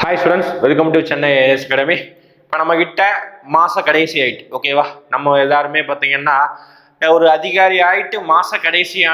Hi students welcome to Chennai AS academy இப்போ நம்ம கிட்ட மாச கடைசி ஆயிட்டு ஓகேவா நம்ம எல்லாருமே பார்த்தீங்கன்னா ஒரு அதிகாரி ஆயிட்டு மாச கடைசி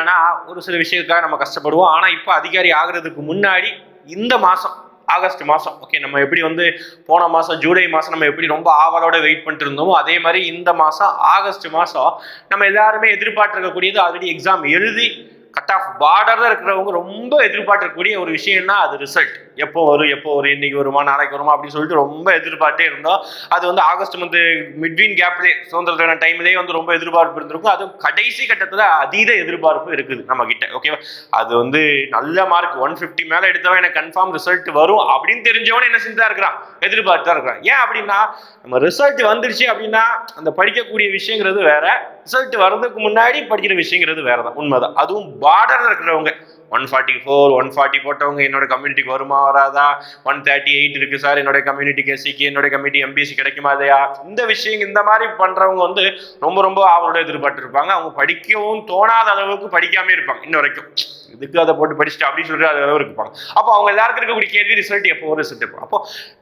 ஒரு சில விஷயத்துக்காக நம்ம கஷ்டப்படுவோம். ஆனால் இப்போ அதிகாரி ஆகுறதுக்கு முன்னாடி இந்த மாதம் ஆகஸ்ட் மாதம் ஓகே நம்ம எப்படி வந்து போன மாதம் ஜூலை மாதம் நம்ம எப்படி ரொம்ப ஆவலோட வெயிட் பண்ணிட்டு இருந்தோமோ அதே மாதிரி இந்த மாதம் ஆகஸ்ட் மாதம் நம்ம எல்லாருமே எதிர்பார்த்திருக்கக்கூடியது ஆல்ரெடி எக்ஸாம் எழுதி கட் ஆஃப் பார்டர்ல இருக்கிறவங்க ரொம்ப எதிர்பார்க்கக்கூடிய ஒரு விஷயம்னா அது ரிசல்ட் எப்போ வரும் எப்போ வரும் இன்னைக்கு வருமா நாளைக்கு வருமா அப்படின்னு சொல்லிட்டு ரொம்ப எதிர்பார்த்தே இருந்தோம். அது வந்து ஆகஸ்ட் மந்த் மிட்வீன் கேப்லேயே சுதந்திர தின டைம்லேயே வந்து ரொம்ப எதிர்பார்ப்பு இருந்திருக்கும். அதுவும் கடைசி கட்டத்தில் அதீத எதிர்பார்ப்பு இருக்குது நம்ம கிட்ட ஓகேவா அது வந்து நல்ல மார்க் ஒன் ஃபிஃப்டி மேலே எடுத்தவன் எனக்கு கன்ஃபார்ம் ரிசல்ட் வரும் அப்படின்னு தெரிஞ்சவனே என்ன செஞ்சு தான் இருக்கிறான்? எதிர்பார்த்து தான் இருக்கிறான். ஏன் அப்படின்னா நம்ம ரிசல்ட் வந்துருச்சு அப்படின்னா அந்த படிக்கக்கூடிய விஷயங்கிறது வேற ரிசல்ட் வர்றதுக்கு முன்னாடி படிக்கிற விஷயங்கிறது வேற தான் உண்மைதான். அதுவும் பார்டர்ல இருக்கிறவங்க. One forty four one forty போட்டவங்க என்னோட கம்யூனிட்டிக்கு வருமா வராதா? ஒன் தேர்ட்டி எயிட் இருக்கு சார் என்னோட கம்யூனிட்டிக்கு எஸ்சிக்கு என்னோட கம்யூனிட்டி எம்பிசி கிடைக்குமா இல்லையா? இந்த விஷயம் இந்த மாதிரி பண்றவங்க வந்து ரொம்ப ரொம்ப அவரோட எதிர்பார்த்து இருப்பாங்க அவங்க படிக்கவும் தோணாத அளவுக்கு படிக்காம இருப்பாங்க இன்ன வரைக்கும். இதுக்கு அதை போட்டு படிச்சுட்டு அப்படின்னு சொல்லிட்டு அது இருப்பாங்க அப்போ அவங்க எல்லாருக்கும் இருக்கக்கூடிய கேள்வி ரிசல்ட் எப்போ ரிசல்ட் எப்போ? அப்போ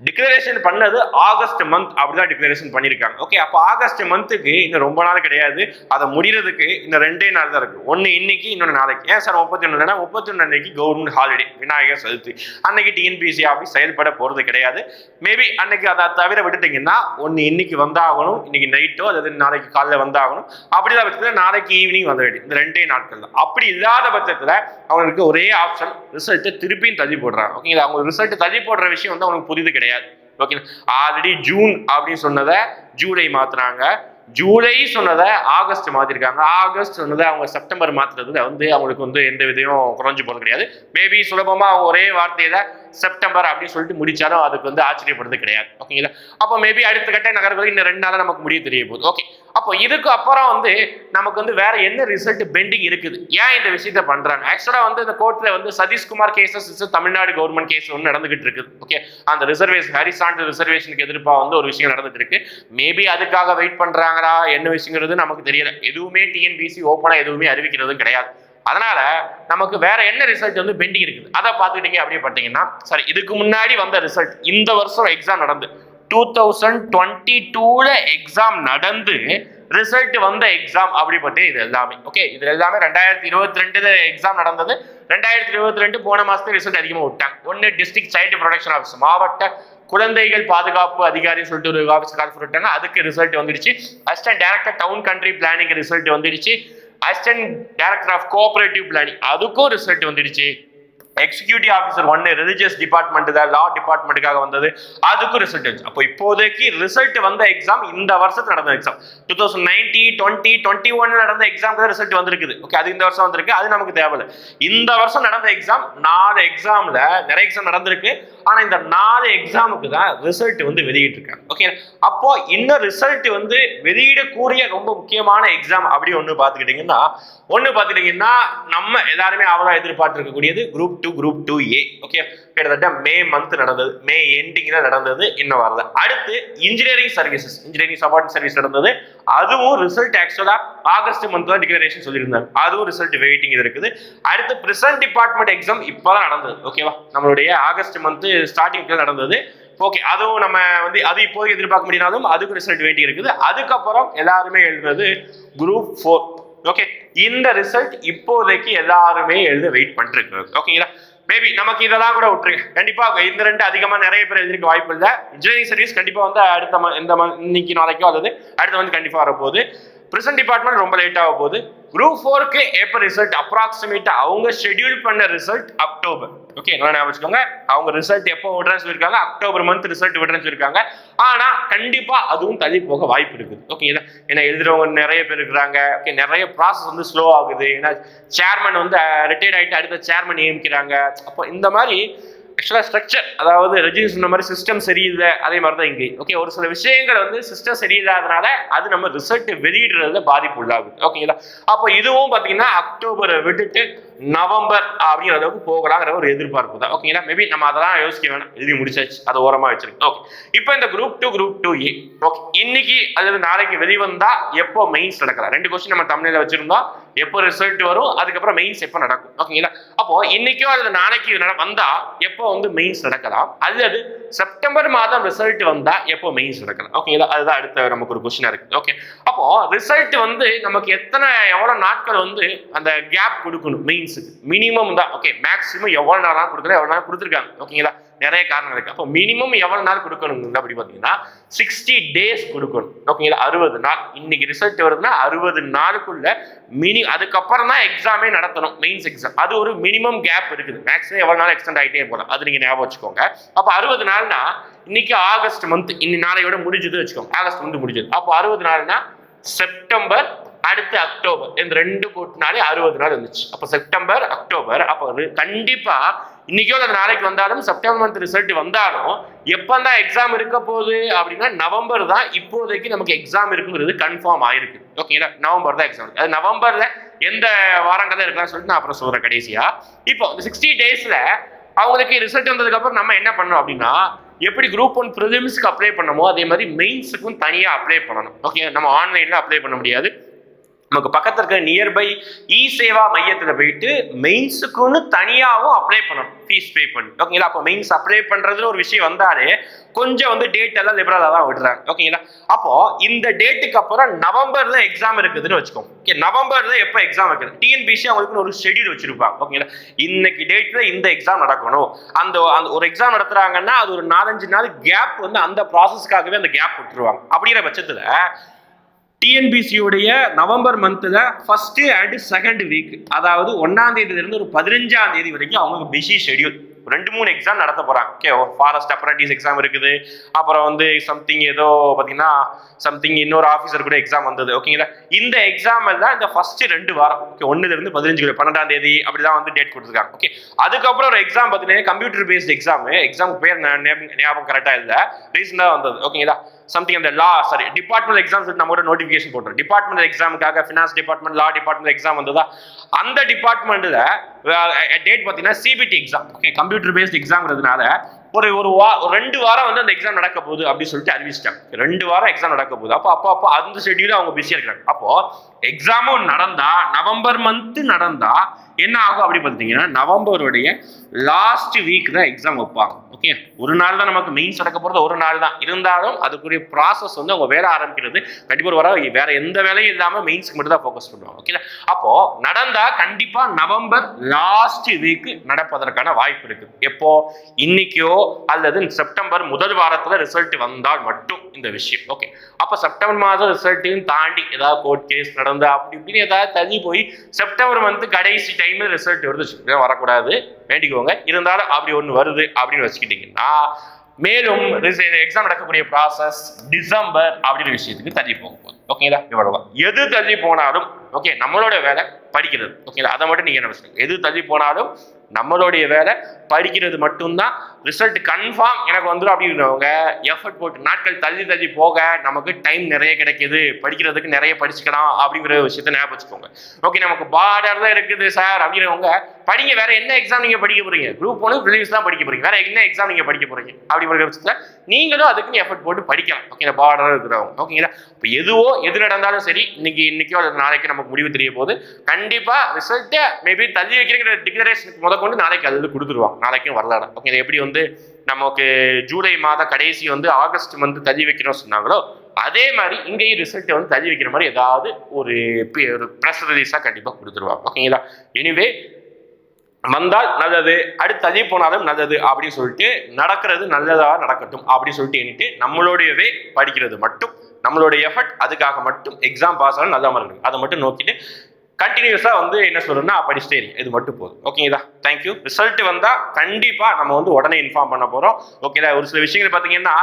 டிக்ளரேஷன் பண்ணது ஆகஸ்ட் மந்த் அப்படிதான் டிக்ளரேஷன் பண்ணியிருக்காங்க. ஓகே அப்போ ஆகஸ்ட் மந்த்துக்கு இன்னும் ரொம்ப நாள் கிடையாது. அதை முடிகிறதுக்கு இன்னும் ரெண்டே நாள் தான் இருக்கு. ஒன்று இன்னைக்கு இன்னொன்று நாளைக்கு. ஏன் சார் முப்பத்தி ஒன்றுனா முப்பத்தி ஒன்று அன்னைக்கு கவர்மெண்ட் ஹாலிடே விநாயகர் சதுர்த்தி. அன்னைக்கு டிஎன்பிசி ஆஃபீஸ் செயல்பட போகிறது கிடையாது. மேபி அன்னைக்கு அதை தவிர விட்டுட்டீங்கன்னா ஒன்று இன்னைக்கு வந்தாகணும் இன்னைக்கு நைட்டோ அல்லது நாளைக்கு காலைல வந்தாகணும். அப்படி இல்லாத பட்சத்தில் நாளைக்கு ஈவினிங் வந்த வேண்டிய இந்த ரெண்டே நாட்கள் தான். அப்படி இல்லாத பட்சத்தில் அவங்களுக்கு ஒரே ஆப்ஷன் ரிசல்ட்டை திருப்பியும் தள்ளி போடுறாங்க ஓகேங்களா அவங்க ரிசல்ட் தள்ளி போடுற விஷயம் வந்து அவங்களுக்கு புரியுது கிடையாது. ஓகேங்களா ஆல்ரெடி ஜூன் அப்படின்னு சொன்னதை ஜூலை மாத்துறாங்க. ஜூலை சொன்னதை ஆகஸ்ட் மாத்திருக்காங்க. ஆகஸ்ட் சொன்னதை அவங்க செப்டம்பர் மாத்துறதுல வந்து அவங்களுக்கு வந்து எந்த விதையும் குறைஞ்சு போறது கிடையாது. மேபி சுலபமா அவங்க ஒரே வார்த்தையில செப்டம்பர் அப்படின்னு சொல்லிட்டு முடிச்சாலும் அதுக்கு வந்து ஆச்சரியப்படுறது கிடையாது. ஓகேங்களா? அப்போ மேபி அடுத்த கட்ட நகர்வுகள் இன்னும் ரெண்டு நாளாக நமக்கு முடிய தெரிய போகுது. ஓகே. அப்போ இதுக்கு அப்புறம் வந்து நமக்கு வந்து வேற என்ன ரிசல்ட் பெண்டிங் இருக்குது? ஏன் இந்த விஷயத்த பண்றாங்க? ஆக்சுவலாக வந்து இந்த கோர்ட்ல வந்து Satishkumar cases Tamil Nadu government case ஒன்று நடந்துகிட்டு இருக்குது. ஓகே. அந்த ரிசர்வேஷன் ஹரிசாண்ட் ரிசர்வேஷனுக்கு எதிர்ப்பாக வந்து ஒரு விஷயம் நடந்துட்டு இருக்கு. மேபி அதுக்காக வெயிட் பண்றாங்களா? என்ன விஷயங்கிறது நமக்கு தெரியல. எதுவுமே டிஎன்பிசி ஓப்பனாக எதுவுமே அறிவிக்கிறதும் கிடையாது. அதனால நமக்கு வேற என்ன ரிசல்ட் வந்து பெண்டிங் இருக்குது? அதை பார்த்துக்கிட்டீங்க அப்படியே பார்த்தீங்கன்னா சரி இதுக்கு முன்னாடி வந்த ரிசல்ட் இந்த வருஷம் எக்ஸாம் நடந்து. டூ தௌசண்ட் டுவெண்ட்டி டூல எக்ஸாம் நடந்து ரிசல்ட் வந்த எக்ஸாம் அப்படி பற்றி இது எல்லாமே. ஓகே இது எல்லாமே ரெண்டாயிரத்தி இருபத்தி ரெண்டுல எக்ஸாம் நடந்தது. ரெண்டாயிரத்தி இருபத்தி ரெண்டு போன மாசத்துல ரிசல்ட் அதிகமாக விட்டாங்க. ஒன்று டிஸ்ட்ரிக்ட் சைல்டு ப்ரொடக்ஷன் ஆஃபீஸ் மாவட்ட குழந்தைகள் பாதுகாப்பு அதிகாரி சொல்லிட்டு ஒரு ஆஃபீஸ் கால் பண்ணிட்டாங்க அதுக்கு ரிசல்ட் வந்துடுச்சு. Assistant director town country planning result வந்துடுச்சு. Assistant director of cooperative planning அதுக்கும் ரிசல்ட் வந்துடுச்சு. எக்ஸிக்யூட்டிவ் ஆஃபீஸர் ஒன்று ரிலிஜியஸ் டிபார்ட்மெண்ட் தான் லா டிபார்ட்மெண்ட்டுக்காக வந்தது. அதுக்கும் ரிசல்ட் வந்துச்சு. அப்போ இப்போதைக்கு ரிசல்ட் வந்த எக்ஸாம் இந்த வருஷத்துல நடந்த exam two thousand ninety twenty twenty one நடந்த எக்ஸாம் ரிசல்ட் வந்திருக்குது. ஓகே அது இந்த வருஷம் வந்திருக்கு அது நமக்கு தேவையில்லை. இந்த வருஷம் நடந்த எக்ஸாம் நாலு எக்ஸாமில் நிறைய எக்ஸாம் நடந்திருக்கு. ஆனா இந்த நாலு எக்ஸாமுக்கு தான் ரிசல்ட் வந்து வெளியிட்டிருக்காங்க. ஓகே அப்போ இன்னும் ரிசல்ட் வந்து வெளியிடக்கூடிய ரொம்ப முக்கியமான எக்ஸாம் அப்படி ஒன்று பார்த்துக்கிட்டிங்கன்னா ஒன்று பார்த்துக்கிட்டிங்கன்னா நம்ம எல்லாருமே அவராக எதிர்பார்த்துருக்கக்கூடியது group two group two A okay கிட்டத்தட்ட மே மந்த் நடந்தது. மே எண்டிங்ல நடந்தது. இன்னும் வரல. அடுத்து engineering services engineering support service நடந்தது. அதுவும் ரிசல்ட் ஆக்சுவலா ஆகஸ்ட் மந்த் தான் டிக்ளரேஷன் சொல்லியிருந்தாங்க. அதுவும் ரிசல்ட் வெயிட்டிங் இருக்குது. அடுத்து பிரசன்ட் டிபார்ட்மெண்ட் எக்ஸாம் இப்போதான் நடந்தது. ஓகேவா நம்மளுடைய ஆகஸ்ட் மந்த் ஸ்டார்டிங்ல நடந்தது. ஓகே அதுவும் நம்ம வந்து அது இப்போது எதிர்பார்க்க முடியாதும் அதுக்கு ரிசல்ட் வெயிட்டிங் இருக்குது. அதுக்கப்புறம் எல்லாருமே எழுதுறது குரூப் ஃபோர் ஓகே இந்த ரிசல்ட் இப்போதைக்கு எல்லாருமே எழுத வெயிட் பண்ணிட்டு ஓகேங்களா மேபி நமக்கு இதெல்லாம் கூட விட்டுருங்க. கண்டிப்பாக இந்த ரெண்டு அதிகமாக நிறைய பேர் எழுதிருக்க வாய்ப்பு இல்லை. இன்ஜினியரிங் சர்வீஸ் கண்டிப்பாக வந்து அடுத்த ம- இந்த இன்னைக்கு நாளைக்கோ அல்லது அடுத்த வந்து கண்டிப்பாக வரப்போகுது. பிரசன்ட் டிபார்ட்மெண்ட் ரொம்ப லேட் ஆக போகுது. குரூப் ஃபோருக்கு எப்போ ரிசல்ட் அப்ராக்சிமேட்டா அவங்க ஷெட்யூல் பண்ண ரிசல்ட் அக்டோபர் ஓகே என்ன ஞாபகம் வச்சுக்கோங்க. அவங்க ரிசல்ட் எப்போ விடுறேன்னு சொல்லியிருக்காங்க. அக்டோபர் மந்த் ரிசல்ட் விடுறேன்னு சொல்லியிருக்காங்க. ஆனால் கண்டிப்பாக அதுவும் தள்ளி போக வாய்ப்பு இருக்குது. ஓகேங்களா ஏன்னா எழுதுறவங்க நிறைய பேர் இருக்கிறாங்க. ஓகே நிறைய ப்ராசஸ் வந்து ஸ்லோ ஆகுது. ஏன்னா சேர்மன் வந்து uh, ரிட்டையர்ட் ஆகிட்டு அடுத்த சேர்மன் நியமிக்கிறாங்க. அப்போ இந்த மாதிரி ஆக்சுவலாக ஸ்ட்ரக்சர் அதாவது ரஜினி சொன்ன மாதிரி சிஸ்டம் சரியில்லை அதே மாதிரி தான் இங்கே. ஓகே ஒரு சில விஷயங்கள் வந்து சிஸ்டம் சரியில்லாதனால அது நம்ம ரிசல்ட் வெளியிடுறதுல பாதிப்பு உள்ளாகுது. ஓகேங்களா அப்போ இதுவும் பார்த்தீங்கன்னா அக்டோபரை விட்டுட்டு நவம்பர் அப்படிங்கிற அளவுக்கு போகலாங்கிற ஒரு எதிர்பார்ப்பு தான். ஓகேங்களா மேபி நம்ம அதெல்லாம் யோசிக்க வேணாம். எழுதி முடிச்சாச்சு. அதை ஓரமா வச்சிருக்கு ஓகே இப்போ இந்த group two group two A okay இன்னைக்கு அல்லது நாளைக்கு வெளிவந்தா எப்போ மெயின்ஸ் நடக்கலாம்? ரெண்டு கொஸ்டின் நம்ம தமிழில் வச்சிருந்தோம். எப்போ ரிசல்ட் வரும்? அதுக்கப்புறம் மெயின்ஸ் எப்போ நடக்கும்? ஓகேங்களா அப்போ இன்னைக்கோ அல்லது நாளைக்கு வந்தா எப்போ வந்து மெயின்ஸ் நடக்கலாம்? அல்லது செப்டம்பர் மாதம் ரிசல்ட் வந்தா எப்போ மெயின்ஸ் நடக்கலாம்? ஓகேங்களா அதுதான் அடுத்த நமக்கு ஒரு கொஸ்டினா இருக்கு. ஓகே அப்போ ரிசல்ட் வந்து நமக்கு எத்தனை எவ்வளவு நாட்கள் வந்து அந்த கேப் கொடுக்கணும்? மெயின்ஸுக்கு மினிமம் தான். ஓகே மேக்ஸிமம் எவ்வளோ நாளா கொடுக்கல எவ்வளோ நாள் கொடுத்துருக்காங்க. ஓகேங்களா நிறைய காரணம் இருக்குது அப்போ மினிமம் எவ்வளோ நாள் கொடுக்கணும் அப்படி பார்த்தீங்கன்னா சிக்ஸ்டி டேஸ் கொடுக்கணும். ஓகேங்களா அறுபது நாள். இன்னைக்கு ரிசல்ட் வருதுன்னா அறுபது நாளுக்குள்ள மினி அதுக்கப்புறம் தான் எக்ஸாமே நடத்தணும். மெயின்ஸ் எக்ஸாம் அது ஒரு மினிமம் கேப் இருக்குது. மேக்ஸிமம் எவ்வளோ நாள் எக்ஸ்டெண்ட் ஆகிட்டே போகலாம். அது நீங்கள் ஞாபகம் வச்சுக்கோங்க. அப்போ அறுபது நாள்னா இன்னைக்கு ஆகஸ்ட் மந்த் இன்னி நாளையோட முடிஞ்சது வச்சுக்கோங்க. ஆகஸ்ட் மந்த் முடிஞ்சது. அப்போ அறுபது நாள்னா செப்டம்பர் அடுத்து அக்டோபர். இந்த ரெண்டு கூட்டினாலே அறுபது நாள் இருந்துச்சு. அப்போ செப்டம்பர் அக்டோபர். அப்போ ஒரு கண்டிப்பா இன்னைக்கோ அல்லது நாளைக்கு வந்தாலும் செப்டம்பர் மந்த் ரிசல்ட் வந்தாலும் எப்போ தான் எக்ஸாம் இருக்க போகுது அப்படின்னா நவம்பர் தான் இப்போதைக்கு நமக்கு எக்ஸாம் இருக்குங்கிறது கன்ஃபார்ம் ஆயிருக்கு. ஓகேங்களா நவம்பர் தான் எக்ஸாம் அது நவம்பர்ல எந்த வாரங்கள் இருக்கலாம்னு சொல்லிட்டு நான் அப்புறம் சொல்றேன் கடைசியா. இப்போ இந்த சிக்ஸ்டி டேஸ்ல அவங்களுக்கு ரிசல்ட் வந்ததுக்கு அப்புறம் நம்ம என்ன பண்ணணும் அப்படின்னா எப்படி குரூப் ஒன் ப்ரிலிம்ஸ்க்கு அப்ளை பண்ணமோ அதே மாதிரி மெயின்ஸுக்கும் தனியாக அப்ளை பண்ணணும். ஓகே நம்ம ஆன்லைனில் அப்ளை பண்ண முடியாது. நமக்கு பக்கத்துல இருக்க நியர்பை இ சேவா மையத்துல போயிட்டு மெயின்ஸுக்குன்னு தனியாகவும் அப்ளை பண்ணணும். ஃபீஸ் பே பண்ணி ஓகேங்களா அப்போ மெயின்ஸ் அப்ளை பண்ணுறதுன்னு ஒரு விஷயம் வந்தாலே கொஞ்சம் வந்து டேட் எல்லாம் லிபரலாக தான் விடுறாங்க. ஓகேங்களா அப்போ இந்த டேட்டுக்கு அப்புறம் நவம்பர்ல எக்ஸாம் இருக்குதுன்னு வச்சுக்கோங்க. ஓகே நவம்பர்ல எப்போ எக்ஸாம் இருக்குது? டிஎன்பிசி அவங்களுக்கு ஒரு ஷெடியூல் வச்சிருப்பாங்க. ஓகேங்களா இன்னைக்கு டேட்ல இந்த எக்ஸாம் நடக்கணும். அந்த அந்த ஒரு எக்ஸாம் நடத்துறாங்கன்னா அது ஒரு நாலஞ்சு நாள் கேப் வந்து அந்த ப்ராசஸ்க்காகவே அந்த கேப் விட்டுருவாங்க. அப்படிங்கிற பட்சத்துல டிஎன்பிசியுடைய நவம்பர் மந்த்தில் ஃபஸ்ட்டு அண்ட் செகண்ட் வீக் அதாவது ஒன்றாம் தேதியிலிருந்து ஒரு பதினஞ்சாம் தேதி வரைக்கும் அவங்களுக்கு பிஸி ஷெடியூல் ரெண்டு மூணு எக்ஸாம் நடத்த போகிறாங்க ஓகே ஃபாரஸ்ட் அப்ரண்டிஸ் எக்ஸாம் இருக்குது. அப்புறம் வந்து சம்திங் ஏதோ பார்த்தீங்கன்னா சம்திங் இன்னொரு ஆஃபீஸர் கூட எக்ஸாம் வந்தது. ஓகேங்களா இந்த எக்ஸாம் தான் இந்த ஃபர்ஸ்ட் ரெண்டு வாரம் ஓகே ஒன்றுலேருந்து பதினஞ்சு பன்னெண்டாம் தேதி அப்படிதான் வந்து டேட் கொடுத்துருக்காங்க. ஓகே அதுக்கப்புறம் ஒரு எக்ஸாம் பார்த்தீங்கன்னா கம்ப்யூட்டர் பேஸ்ட் எக்ஸாம் எக்ஸாம் பேர் ஞாபகம் ஞாபகம் கரெக்டாக இல்லை. ரீசெண்டாக வந்தது. ஓகேங்களா சம்திங் அந்த லா சாரி டிபார்ட்மெண்ட் எக்ஸாம்ஸ் நம்ம கூட நோட்டிஃபிகேஷன் போட்டோம் department எக்ஸாமுக்காக finance department law department exam வந்ததா? அந்த டிபார்ட்மெண்ட்டில் டேட் பார்த்தீங்கன்னா CBT exam okay computer based எக்ஸாம்ங்கிறதுனால ஒரு ஒரு வா ரெண்டு வாரம் வந்து அந்த எக்ஸாம் நடக்க போகுது அப்படின்னு சொல்லிட்டு அறிவிச்சிட்டாங்க. ரெண்டு வாரம் எக்ஸாம் நடக்க போகுது. அப்போ அப்போ அப்போ அந்த ஷெட்யூலும் அவங்க பிஸியாக இருக்கிறாங்க அப்போ எக்ஸாமும் நடந்தா நவம்பர் மந்த் நடந்தா என்ன ஆகும் அப்படி பார்த்தீங்கன்னா நவம்பருடைய லாஸ்ட் வீக் தான் எக்ஸாம் வைப்பாங்க. ஓகே ஒரு நாள் தான் நமக்கு மெயின்ஸ் நடக்க போகிறது ஒரு நாள் தான். இருந்தாலும் அதுக்குரிய ப்ராசஸ் வந்து அவங்க வேலை ஆரம்பிக்கிறது கண்டிப்பாக ஒரு வர வேற எந்த வேலையும் இல்லாமல் மெயின்ஸ்க்கு மட்டும் தான் ஃபோக்கஸ் பண்ணுவாங்க. ஓகே அப்போ நடந்தா கண்டிப்பாக நவம்பர் லாஸ்ட் வீக் நடப்பதற்கான வாய்ப்பு இருக்கு. எப்போ? இன்னைக்கோ அல்லது செப்டம்பர் முதல் வாரத்தில் ரிசல்ட் வந்தால் மட்டும் இந்த விஷயம். ஓகே அப்போ செப்டம்பர் மாதம் ரிசல்ட்டையும் தாண்டி ஏதாவது கோர்ட் கேஸ் நடந்து அப்படி இப்படின்னு ஏதாவது தள்ளி போய் செப்டம்பர் வந்து கடைசி டைமில் ரிசல்ட் வருது வரக்கூடாது. வேண்டிக்கோங்க. இருந்தாலும் அப்படி ஒன்று வருது அப்படின்னு வச்சுக்கிட்டிங்கன்னா மேலும் எக்ஸாம் நடக்கக்கூடிய ப்ராசஸ் டிசம்பர் அப்படின்ற விஷயத்துக்கு தள்ளி போக போகுது. ஓகேங்களா இவ்வளவுதான். எது தள்ளி போனாலும் ஓகே நம்மளோட வேலை படிக்கிறது. ஓகேங்களா அதை மட்டும் நீங்க என்ன எது தள்ளி போனாலும் நம்மளுடைய வேலை படிக்கிறது மட்டும்தான் ரிசல்ட் கன்ஃபார்ம் எனக்கு வந்துடும் அப்படின்றவங்க எஃபர்ட் போட்டு நாட்கள் தள்ளி தள்ளி போக நமக்கு டைம் நிறைய கிடைக்குது. படிக்கிறதுக்கு நிறைய படிச்சுக்கலாம் அப்படிங்கிற விஷயத்த ஞாபகம் வச்சுக்கோங்க. ஓகே நமக்கு பார்டர் தான் இருக்குது சார் அப்படிங்கிறவங்க படிங்க வேற என்ன எக்ஸாம் நீங்க படிக்க போறீங்க? குரூப் ஒன்று ப்ரிலிம்ஸ் தான் படிக்க போறீங்க. வேற என்ன எக்ஸாம் நீங்க படிக்க போறீங்க? அப்படிங்கிற பட்சத்தில் நீங்களும் அதுக்கு எஃபர்ட் போட்டு படிக்கலாம். ஓகே பார்டர் இருக்கிறவங்க. ஓகேங்களா இப்போ எதுவோ எது நடந்தாலும் சரி இன்னைக்கு இன்னைக்கோ அல்லது நாளைக்கு நமக்கு முடிவு தெரிய போகுது. கண்டிப்பா ரிசல்ட்டை மேபி தள்ளி வைக்கிற டிக்ளரேஷனுக்கு முத கொண்டு நாளைக்கு அது வந்து கொடுத்துருவாங்க. நாளைக்கும் வரலாம் ஓகே இது எப்படி வந்து வந்து நமக்கு ஜூலை மாத கடைசி வந்து ஆகஸ்ட் வந்து தள்ளி வைக்கணும்னு சொன்னாங்களோ அதே மாதிரி இங்கேயும் ரிசல்ட்டை வந்து தள்ளி வைக்கிற மாதிரி ஏதாவது ஒரு ஒரு ப்ரெஸ் ரிலீஸாக கண்டிப்பாக கொடுத்துருவாங்க. ஓகேங்களா எனிவே வந்தால் நல்லது அடுத்து தள்ளி போனாலும் நல்லது அப்படின்னு சொல்லிட்டு நடக்கிறது நல்லதாக நடக்கட்டும் அப்படின்னு சொல்லிட்டு எண்ணிட்டு நம்மளுடையவே படிக்கிறது மட்டும் நம்மளுடைய எஃபர்ட் அதுக்காக மட்டும் எக்ஸாம் பாஸ் ஆகணும் நல்லா இருக்கணும் அதை மட்டும் நோக்கிட்டு கண்டினியூஸாக வந்து என்ன சொல்லணும்னா படிச்சுட்டே இருங்க இது மட்டும் போதும். ஓகேங்களா தேங்க்யூ ரிசல்ட் வந்தால் கண்டிப்பாக நம்ம வந்து உடனே இன்ஃபார்ம் பண்ண போகிறோம் ஓகேதா ஒரு சில விஷயங்கள் பார்த்தீங்கன்னா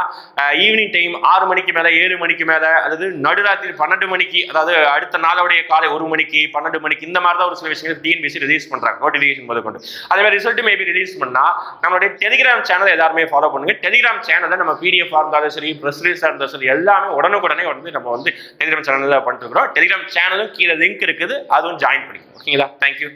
ஈவினிங் டைம் ஆறு மணிக்கு மேலே ஏழு மணிக்கு மேலே அதாவது நடுராத்திரி பன்னெண்டு மணிக்கு அதாவது அடுத்த நாளோடைய காலை ஒரு மணிக்கு பன்னெண்டு மணிக்கு இந்த மாதிரி தான் ஒரு சில விஷயங்கள் டிஎன்பிசி ரிலீஸ் பண்ணுறாங்க நோட்டிஃபிகேஷன் முதல் கொண்டு அதே மாதிரி ரிசல்ட் மேபி ரிலீஸ் பண்ணால் நம்மளுடைய டெலிகிராம் சேனல் எல்லாருமே ஃபாலோ பண்ணுங்க. டெலிகிராம் சேனலில் நம்ம பிடிஎஃப் இருந்தாலும் சரி ப்ரெஸ் ரிலீஸாக இருந்தாலும் சரி எல்லாமே உடனுக்குடனே வந்து நம்ம வந்து டெலிகிராம் சேனலில் பண்ணிட்டு இருக்கிறோம். டெலிகிராம் சேனலும் கீழே லிங்க் இருக்குது. அதுவும் ஜாயின் பண்ணிக்கோங்க ஓகேங்களா தேங்க்யூ